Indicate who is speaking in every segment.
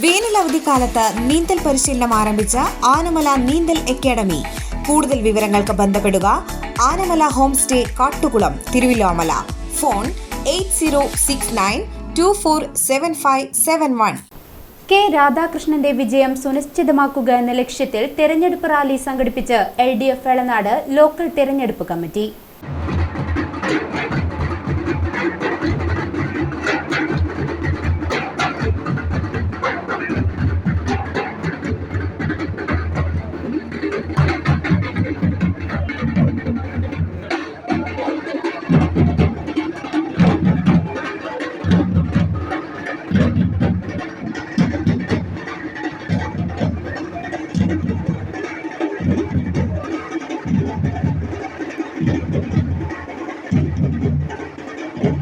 Speaker 1: വേനൽ അവധിക്കാലത്ത് നീന്തൽ പരിശീലനം ആരംഭിച്ച ആനമല നീന്തൽ അക്കാദമി. കൂടുതൽ വിവരങ്ങൾക്ക് ബന്ധപ്പെടുക Anamala home stay Kattukulam Thiruvilwamala. Phone eight zero six nine two four seven five seven one.
Speaker 2: K രാധാകൃഷ്ണന്റെ വിജയം സുനിശ്ചിതമാക്കുക എന്ന ലക്ഷ്യത്തിൽ തെരഞ്ഞെടുപ്പ് റാലി സംഘടിപ്പിച്ച് L D F Elanad local തെരഞ്ഞെടുപ്പ് കമ്മിറ്റി.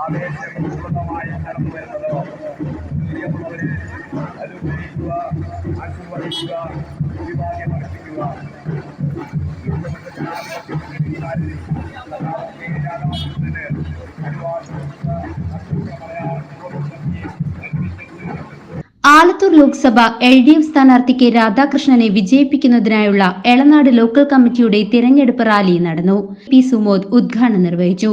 Speaker 3: ആവേശപൂർണമായി കടന്നു വരുന്നത് പ്രിയമുള്ളവരെ അനുഗ്രഹിക്കുക ആശീർവദിക്കുക അഭിവാദ്യം അർപ്പിക്കുക
Speaker 2: ലോക്സഭ എൽ ഡി എഫ് സ്ഥാനാർത്ഥി കെ രാധാകൃഷ്ണനെ വിജയിപ്പിക്കുന്നതിനായുള്ള എളനാട് ലോക്കൽ കമ്മിറ്റിയുടെ തിരഞ്ഞെടുപ്പ് റാലി നടന്നു. പി സുമോദ് ഉദ്ഘാടനം നിർവഹിച്ചു.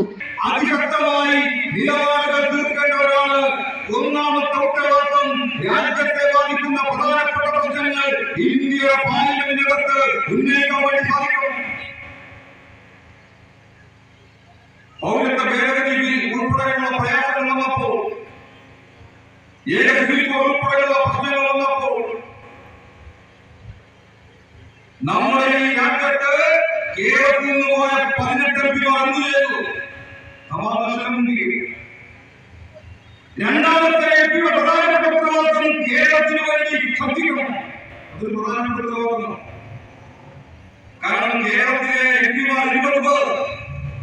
Speaker 3: പൗരത്വ ഭേദഗതി ബിൽ ഉൾപ്പെടെയുള്ള പ്രയാസങ്ങൾ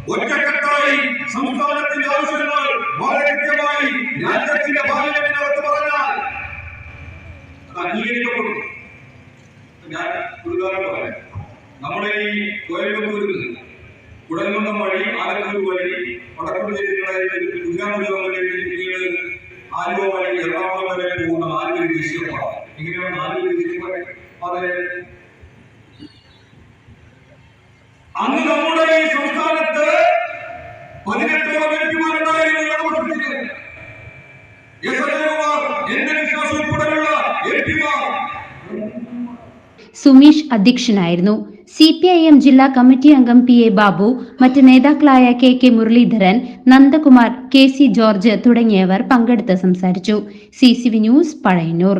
Speaker 3: ഒറ്റക്കെട്ടായി സംസ്ഥാനത്തിന്റെ ആവശ്യങ്ങൾ വളരെ കൃത്യമായി രാജ്യത്തിന്റെ അത് അംഗീകരിക്കപ്പെടും. ഞാൻ ഒരു പറയാം നമ്മുടെ ഈ കോയമ്പത്തൂരിൽ കുടങ്ങുന്ന വഴി ആലത്തൂർ വഴി വഴി പിന്നീട് ആലുവ വഴി എറണാകുളം വരെ പോകുന്ന ആലുവ ദേശീയപാത ഇങ്ങനെയാണ് നാലൊരു ദേശീയപാത അന്ന് നമ്മുടെ ഈ സംസ്ഥാനത്ത് പതിനെട്ടോളം എം പിമാരുണ്ടായിരുന്നു ഇടപെട്ടിട്ട് എസ് എൽ എമാർ എൻ എൻ വിശ്വാസം ഉൾപ്പെടെയുള്ള എം പിമാർ
Speaker 2: സുമീഷ് അധ്യക്ഷനായിരുന്നു. സി പി ഐ എം ജില്ലാ കമ്മിറ്റി അംഗം പി എ ബാബു മറ്റ് നേതാക്കളായ K K Muraleedharan Nandakumar K C George തുടങ്ങിയവർ പങ്കെടുത്ത് സംസാരിച്ചു. C C V news Pazhayannur.